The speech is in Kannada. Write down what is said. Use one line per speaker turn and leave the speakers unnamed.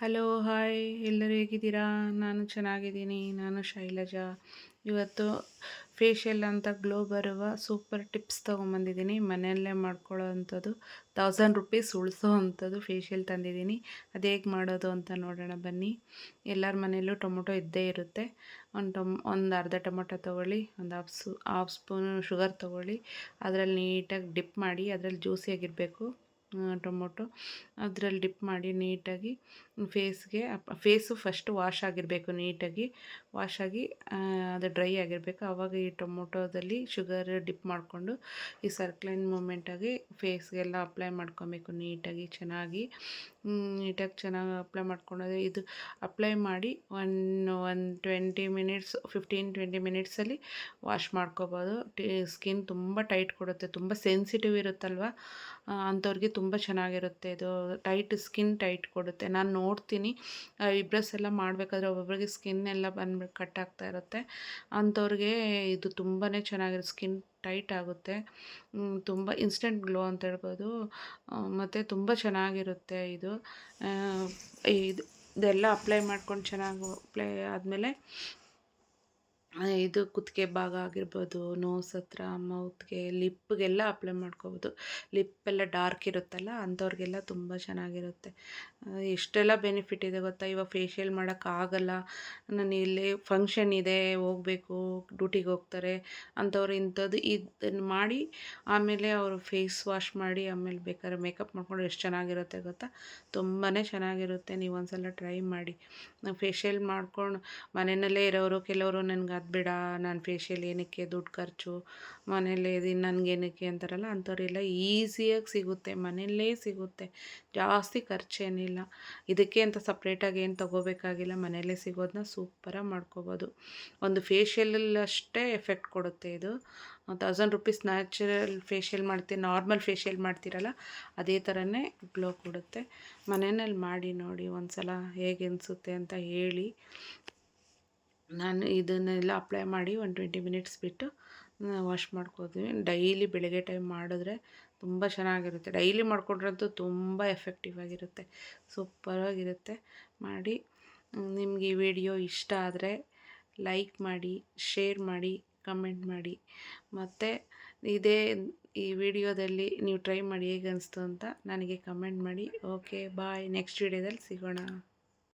ಹಲೋ ಹಾಯ್ ಎಲ್ಲರೂ ಹೇಗಿದ್ದೀರಾ? ನಾನು ಚೆನ್ನಾಗಿದ್ದೀನಿ. ನಾನು ಶೈಲಜಾ. ಇವತ್ತು ಫೇಶಿಯಲ್ ಅಂತ ಗ್ಲೋ ಬರುವ ಸೂಪರ್ ಟಿಪ್ಸ್ ತೊಗೊಂಬಂದಿದ್ದೀನಿ. ಮನೆಯಲ್ಲೇ ಮಾಡ್ಕೊಳ್ಳೋ ಅಂಥದ್ದು. ತೌಸಂಡ್ ರುಪೀಸ್ ಉಳಿಸೋ ಅಂಥದ್ದು ಫೇಶಿಯಲ್ ತಂದಿದ್ದೀನಿ. ಅದು ಹೇಗೆ ಮಾಡೋದು ಅಂತ ನೋಡೋಣ ಬನ್ನಿ. ಎಲ್ಲರ ಮನೆಯಲ್ಲೂ ಟೊಮೊಟೊ ಇದ್ದೇ ಇರುತ್ತೆ. ಒಂದು ಟೊಮ್, ಒಂದು ಅರ್ಧ ಟೊಮೊಟೊ ತೊಗೊಳ್ಳಿ, ಒಂದು ಹಾಫ್ ಸು ಹಾಫ್ ಸ್ಪೂನು ಶುಗರ್ ತೊಗೊಳ್ಳಿ. ಅದರಲ್ಲಿ ನೀಟಾಗಿ ಡಿಪ್ ಮಾಡಿ, ಅದರಲ್ಲಿ ಜ್ಯೂಸಿಯಾಗಿರಬೇಕು ಟೊಮೊಟೊ. ಅದರಲ್ಲಿ ಡಿಪ್ ಮಾಡಿ ನೀಟಾಗಿ ಫೇಸ್ಗೆ ಫೇಸು ಫಸ್ಟ್ ವಾಶ್ ಆಗಿರಬೇಕು ನೀಟಾಗಿ. ವಾಶ್ ಆಗಿ ಅದು ಡ್ರೈ ಆಗಿರಬೇಕು. ಆವಾಗ ಈ ಟೊಮೊಟೊದಲ್ಲಿ ಶುಗರ್ ಡಿಪ್ ಮಾಡಿಕೊಂಡು ಈ ಸರ್ಕ್ಲೈನ್ ಮೂಮೆಂಟಾಗಿ ಫೇಸ್ಗೆಲ್ಲ ಅಪ್ಲೈ ಮಾಡ್ಕೊಬೇಕು ನೀಟಾಗಿ, ಚೆನ್ನಾಗಿ. ನೀಟಾಗಿ ಚೆನ್ನಾಗಿ ಅಪ್ಲೈ ಮಾಡ್ಕೊಂಡು ಇದು ಅಪ್ಲೈ ಮಾಡಿ one one twenty minutes, fifteen twenty ಮಿನಿಟ್ಸಲ್ಲಿ wash ಮಾಡ್ಕೋಬೋದು. ಸ್ಕಿನ್ ತುಂಬ ಟೈಟ್ ಕೊಡುತ್ತೆ. ತುಂಬ ಸೆನ್ಸಿಟಿವ್ ಇರುತ್ತಲ್ವ? ಅಂಥವ್ರಿಗೆ ತುಂಬ ಚೆನ್ನಾಗಿರುತ್ತೆ. ಇದು ಟೈಟ್ ಸ್ಕಿನ್ ಟೈಟ್ ಕೊಡುತ್ತೆ. ನಾನು ನೋಡ್ತೀನಿ. ಇಬ್ರಸ್ ಎಲ್ಲ ಮಾಡಬೇಕಾದ್ರೆ ಒಬ್ಬೊಬ್ಬರಿಗೆ ಸ್ಕಿನ್ ಎಲ್ಲ ಬಂದ್ಬಿಟ್ಟು ಕಟ್ ಆಗ್ತಾ ಇರುತ್ತೆ. ಅಂಥವ್ರಿಗೆ ಇದು ತುಂಬಾ ಚೆನ್ನಾಗಿರುತ್ತೆ ಸ್ಕಿನ್ ಟೈಟ್ ಆಗುತ್ತೆ. ತುಂಬ ಇನ್ಸ್ಟೆಂಟ್ ಗ್ಲೋ ಅಂತ ಹೇಳ್ಬೋದು. ಮತ್ತು ತುಂಬ ಚೆನ್ನಾಗಿರುತ್ತೆ ಇದು. ಇದು ಇದೆಲ್ಲ ಅಪ್ಲೈ ಮಾಡ್ಕೊಂಡು ಚೆನ್ನಾಗಿ ಅಪ್ಲೈ ಆದಮೇಲೆ ಇದು ಕುತ್ತಿಗೆ ಭಾಗ ಆಗಿರ್ಬೋದು ನೋಸ್ ಹತ್ರ ಮೌತ್ಗೆ ಲಿಪ್ಗೆಲ್ಲ ಅಪ್ಲೈ ಮಾಡ್ಕೋಬೋದು. ಲಿಪ್ಪೆಲ್ಲ ಡಾರ್ಕ್ ಇರುತ್ತಲ್ಲ, ಅಂಥವ್ರಿಗೆಲ್ಲ ತುಂಬ ಚೆನ್ನಾಗಿರುತ್ತೆ. ಎಷ್ಟೆಲ್ಲ ಬೆನಿಫಿಟ್ ಇದೆ ಗೊತ್ತಾ? ಇವಾಗ ಫೇಶಿಯಲ್ ಮಾಡೋಕ್ಕಾಗಲ್ಲ ನಾನು ಇಲ್ಲಿ ಫಂಕ್ಷನ್ ಇದೆ, ಹೋಗಬೇಕು ಡ್ಯೂಟಿಗೆ ಹೋಗ್ತಾರೆ. ಅಂಥವ್ರು ಇಂಥದ್ದು ಇದನ್ನು ಮಾಡಿ, ಆಮೇಲೆ ಅವರು ಫೇಸ್ ವಾಶ್ ಮಾಡಿ, ಆಮೇಲೆ ಬೇಕಾದ್ರೆ ಮೇಕಪ್ ಮಾಡಿಕೊಂಡು ಎಷ್ಟು ಚೆನ್ನಾಗಿರುತ್ತೆ ಗೊತ್ತಾ? ತುಂಬಾ ಚೆನ್ನಾಗಿರುತ್ತೆ. ನೀವು ಒಂದ್ಸಲ ಟ್ರೈ ಮಾಡಿ ಫೇಶಿಯಲ್ ಮಾಡ್ಕೊಂಡು ಮನೆಯಲ್ಲೇ ಇರೋರು, ಕೆಲವರು ನನಗೆ ಅದು ಬೇಡ, ನಾನು ಫೇಶಿಯಲ್ ಏನಕ್ಕೆ ದುಡ್ಡು ಖರ್ಚು, ಮನೆಯಲ್ಲೇ ಇದೀನಿ ನನಗೇನಕ್ಕೆ ಅಂತಾರಲ್ಲ ಅಂಥವ್ರೆಲ್ಲ ಈಸಿಯಾಗಿ ಸಿಗುತ್ತೆ, ಮನೆಯಲ್ಲೇ ಸಿಗುತ್ತೆ. ಜಾಸ್ತಿ ಖರ್ಚೇನಿಲ್ಲ. ಇದಕ್ಕೆ ಅಂತ ಸಪ್ರೇಟಾಗಿ ಏನು ತೊಗೋಬೇಕಾಗಿಲ್ಲ, ಮನೆಯಲ್ಲೇ ಸಿಗೋದನ್ನ ಸೂಪರಾಗಿ ಮಾಡ್ಕೋಬೋದು. ಒಂದು ಫೇಶಿಯಲಲ್ಲಷ್ಟೇ ಎಫೆಕ್ಟ್ ಕೊಡುತ್ತೆ ಇದು. ತೌಸಂಡ್ ರುಪೀಸ್ ನ್ಯಾಚುರಲ್ ಫೇಶಿಯಲ್ ಮಾಡ್ತೀನಿ ನಾರ್ಮಲ್ ಫೇಶಿಯಲ್ ಮಾಡ್ತೀರಲ್ಲ, ಅದೇ ಥರನೇ ಗ್ಲೋ ಕೊಡುತ್ತೆ. ಮನೆಯಲ್ಲಿ ಮಾಡಿ ನೋಡಿ ಒಂದು ಸಲ ಹೇಗೆ ಅನಿಸುತ್ತೆ ಅಂತ ಹೇಳಿ. ನಾನು ಇದನ್ನೆಲ್ಲ ಅಪ್ಲೈ ಮಾಡಿ ಒಂದು ಟ್ವೆಂಟಿ ಮಿನಿಟ್ಸ್ ಬಿಟ್ಟು ವಾಶ್ ಮಾಡ್ಕೋತೀವಿ ಡೈಲಿ ಬೆಳಗ್ಗೆ ಟೈಮ್ ಮಾಡಿದ್ರೆ ತುಂಬ ಚೆನ್ನಾಗಿರುತ್ತೆ. ಡೈಲಿ ಮಾಡಿಕೊಂಡ್ರಂತೂ ತುಂಬ ಎಫೆಕ್ಟಿವ್ ಆಗಿರುತ್ತೆ. ಸೂಪರಾಗಿರುತ್ತೆ ಮಾಡಿ, ನಿಮಗೆ ಈ ವಿಡಿಯೋ ಇಷ್ಟ ಆದರೆ ಲೈಕ್ ಮಾಡಿ ಶೇರ್ ಮಾಡಿ ಕಮೆಂಟ್ ಮಾಡಿ. ಮತ್ತು ಇದೇ ಈ ವಿಡಿಯೋದಲ್ಲಿ ನೀವು ಟ್ರೈ ಮಾಡಿ ಹೇಗೆ ಅನಿಸ್ತು ಅಂತ ನನಗೆ ಕಮೆಂಟ್ ಮಾಡಿ. ಓಕೆ ಬಾಯ್ ನೆಕ್ಸ್ಟ್ ವಿಡಿಯೋದಲ್ಲಿ ಸಿಗೋಣ.